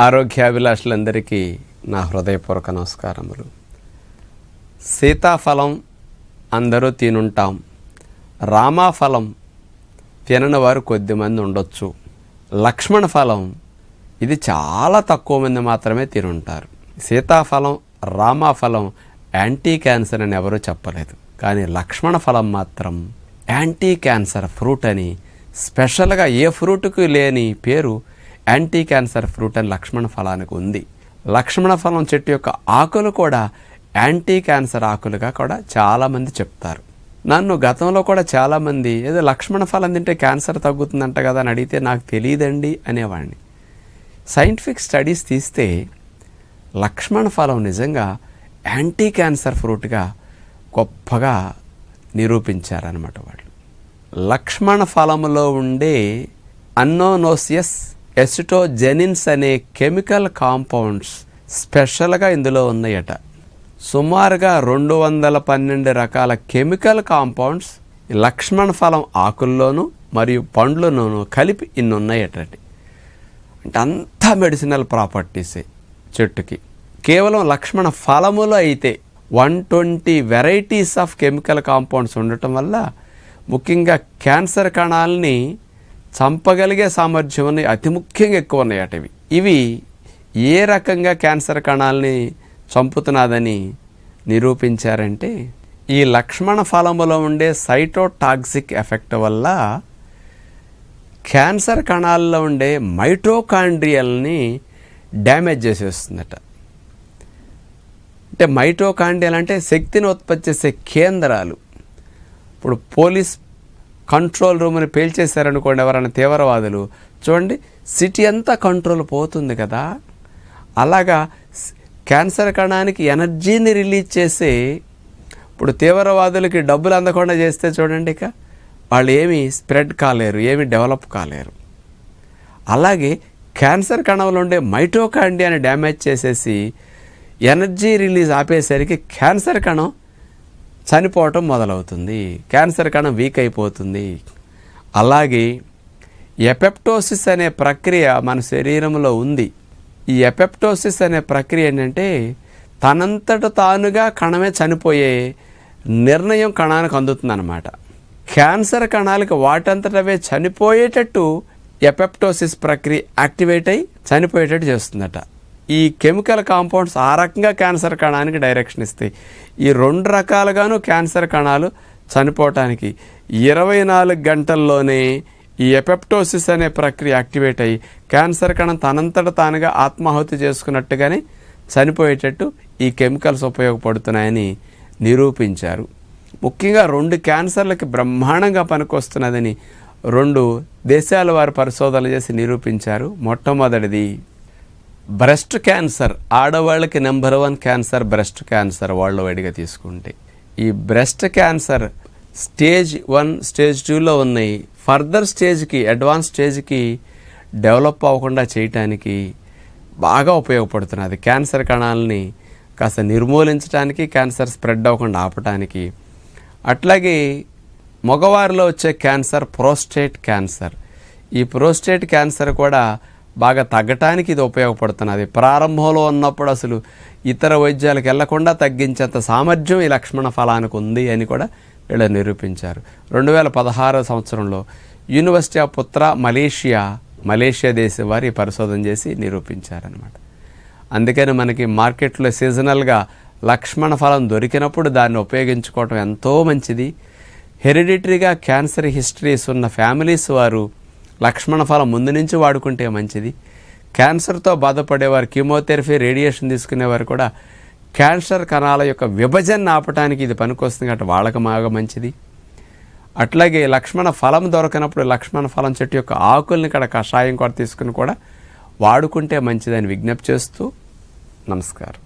ఆరోగ్యాభిలాషులందరికీ నా హృదయపూర్వక నమస్కారములు. సీతాఫలం అందరూ తినుంటాం. రామాఫలం తినని వారు కొద్దిమంది ఉండొచ్చు. లక్ష్మణ ఫలం ఇది చాలా తక్కువ మంది మాత్రమే తినుంటారు. సీతాఫలం రామాఫలం యాంటీ క్యాన్సర్ అని ఎవరూ చెప్పలేదు. కానీ లక్ష్మణ ఫలం మాత్రం యాంటీ క్యాన్సర్ ఫ్రూట్ అని స్పెషల్గా ఏ ఫ్రూట్కి లేని పేరు యాంటీ క్యాన్సర్ ఫ్రూట్ అని లక్ష్మణ ఫలానికి ఉంది. లక్ష్మణ ఫలం చెట్టు యొక్క ఆకులు కూడా యాంటీ క్యాన్సర్ ఆకులుగా కూడా చాలామంది చెప్తారు. నన్ను గతంలో కూడా చాలామంది ఏదో లక్ష్మణ ఫలం తింటే క్యాన్సర్ తగ్గుతుందంట కదా అని అడిగితే నాకు తెలియదండి అనేవాడిని. సైంటిఫిక్ స్టడీస్ తీస్తే లక్ష్మణ ఫలం నిజంగా యాంటీ క్యాన్సర్ ఫ్రూట్గా గొప్పగా నిరూపించారనమాట వాళ్ళు. లక్ష్మణ ఫలములో ఉండే అన్నోనోసియస్ ఎసిటోజెనిన్స్ అనే కెమికల్ కాంపౌండ్స్ స్పెషల్గా ఇందులో ఉన్నాయట. సుమారుగా రెండు వందల పన్నెండు రకాల కెమికల్ కాంపౌండ్స్ లక్ష్మణ ఫలం ఆకుల్లోనూ మరియు పండ్లలోనూ కలిపి ఇన్ని ఉన్నాయట అంటే అంతా మెడిసినల్ ప్రాపర్టీసే చెట్టుకి. కేవలం లక్ష్మణ ఫలములో అయితే one twenty varieties of chemical compounds ఉండటం వల్ల ముఖ్యంగా క్యాన్సర్ కణాలని చంపగలిగే సామర్థ్యం ఉన్నాయి అతి ముఖ్యంగా ఎక్కువ ఉన్నాయట ఇవి ఇవి ఏ రకంగా క్యాన్సర్ కణాలని చంపుతున్నదని నిరూపించారంటే ఈ లక్ష్మణ ఫలములో ఉండే సైటోటాక్సిక్ ఎఫెక్ట్ వల్ల క్యాన్సర్ కణాల్లో ఉండే మైటోకాండ్రియల్ని డ్యామేజ్ చేసేస్తుందట అంటే మైటోకాండ్రియల్ అంటే శక్తిని ఉత్పత్తి చేసే కేంద్రాలు. ఇప్పుడు పోలీస్ కంట్రోల్ రూమ్ని పేల్చేశారనుకోండి ఎవరైనా తీవ్రవాదులు. చూడండి సిటీ అంతా కంట్రోల్ పోతుంది కదా. అలాగా క్యాన్సర్ కణానికి ఎనర్జీని రిలీజ్ చేసి ఇప్పుడు తీవ్రవాదులకి డబ్బులు అందకుండా చేస్తే చూడండి ఇక వాళ్ళు ఏమీ స్ప్రెడ్ కాలేరు ఏమీ డెవలప్ కాలేరు. అలాగే క్యాన్సర్ కణంలో ఉండే మైటోకాండియాని డ్యామేజ్ చేసేసి ఎనర్జీ రిలీజ్ ఆపేసరికి క్యాన్సర్ కణం చనిపోవటం మొదలవుతుంది. క్యాన్సర్ కణం వీక్ అయిపోతుంది. అలాగే ఎపెప్టోసిస్ అనే ప్రక్రియ మన శరీరంలో ఉంది. ఈ ఎపెప్టోసిస్ అనే ప్రక్రియ ఏంటంటే తనంతట తానుగా కణమే చనిపోయే నిర్ణయం కణానికి అందుతుందన్నమాట. క్యాన్సర్ కణాలకు వాటంతటవే చనిపోయేటట్టు ఎపెప్టోసిస్ ప్రక్రియ యాక్టివేట్ అయి చనిపోయేటట్టు చేస్తుందట. ఈ కెమికల్ కాంపౌండ్స్ ఆ రకంగా క్యాన్సర్ కణానికి డైరెక్షన్ ఇస్తాయి. ఈ రెండు రకాలుగాను క్యాన్సర్ కణాలు చనిపోవటానికి ఇరవై నాలుగు గంటల్లోనే ఈ ఎపెప్టోసిస్ అనే ప్రక్రియ యాక్టివేట్ అయ్యి క్యాన్సర్ కణం తనంతట తానుగా ఆత్మాహుతి చేసుకున్నట్టుగానే చనిపోయేటట్టు ఈ కెమికల్స్ ఉపయోగపడుతున్నాయని నిరూపించారు. ముఖ్యంగా రెండు క్యాన్సర్లకి బ్రహ్మాండంగా పనికొస్తున్నదని రెండు దేశాల వారు పరిశోధనలు చేసి నిరూపించారు మొట్టమొదటిది బ్రెస్ట్ క్యాన్సర్ ఆడవాళ్ళకి number one cancer breast cancer వాళ్ళు వైడిగా తీసుకుంటే ఈ breast cancer stage one stage టూలో ఉన్నాయి. ఫర్దర్ స్టేజ్కి అడ్వాన్స్ స్టేజ్కి డెవలప్ అవ్వకుండా చేయటానికి బాగా ఉపయోగపడుతున్నది క్యాన్సర్ కణాలని కాస్త నిర్మూలించడానికి క్యాన్సర్ స్ప్రెడ్ అవ్వకుండా ఆపటానికి. అట్లాగే మగవారిలో వచ్చే క్యాన్సర్ ప్రోస్టేట్ క్యాన్సర్. ఈ ప్రోస్టేట్ క్యాన్సర్ కూడా బాగా తగ్గటానికి ఇది ఉపయోగపడుతున్నది. ప్రారంభంలో ఉన్నప్పుడు అసలు ఇతర వైద్యాలకు వెళ్ళకుండా తగ్గించేంత సామర్థ్యం ఈ లక్ష్మణ ఫలానికి ఉంది అని కూడా వీళ్ళు నిరూపించారు. రెండు వేల పదహారో సంవత్సరంలో university of Putra Malaysia Malaysia దేశం వారి పరిశోధన చేసి నిరూపించారనమాట అందుకని మనకి మార్కెట్లో సీజనల్గా లక్ష్మణ ఫలం దొరికినప్పుడు దాన్ని ఉపయోగించుకోవటం ఎంతో మంచిది. హెరిడిటరీగా క్యాన్సర్ హిస్టరీస్ ఉన్న ఫ్యామిలీస్ వారు లక్ష్మణ ఫలం ముందు నుంచి వాడుకుంటే మంచిది. క్యాన్సర్తో బాధపడేవారు కీమోథెరపీ రేడియేషన్ తీసుకునేవారు కూడా క్యాన్సర్ కణాల యొక్క విభజన ఆపటానికి ఇది పనికొస్తుంది కాబట్టి వాళ్ళకి బాగా మంచిది. అట్లాగే లక్ష్మణ ఫలం దొరకనప్పుడు లక్ష్మణ ఫలం చెట్టు యొక్క ఆకుల్ని ఇక్కడ కషాయం కూడా తీసుకుని కూడా వాడుకుంటే మంచిదని విజ్ఞప్తి చేస్తూ నమస్కారం.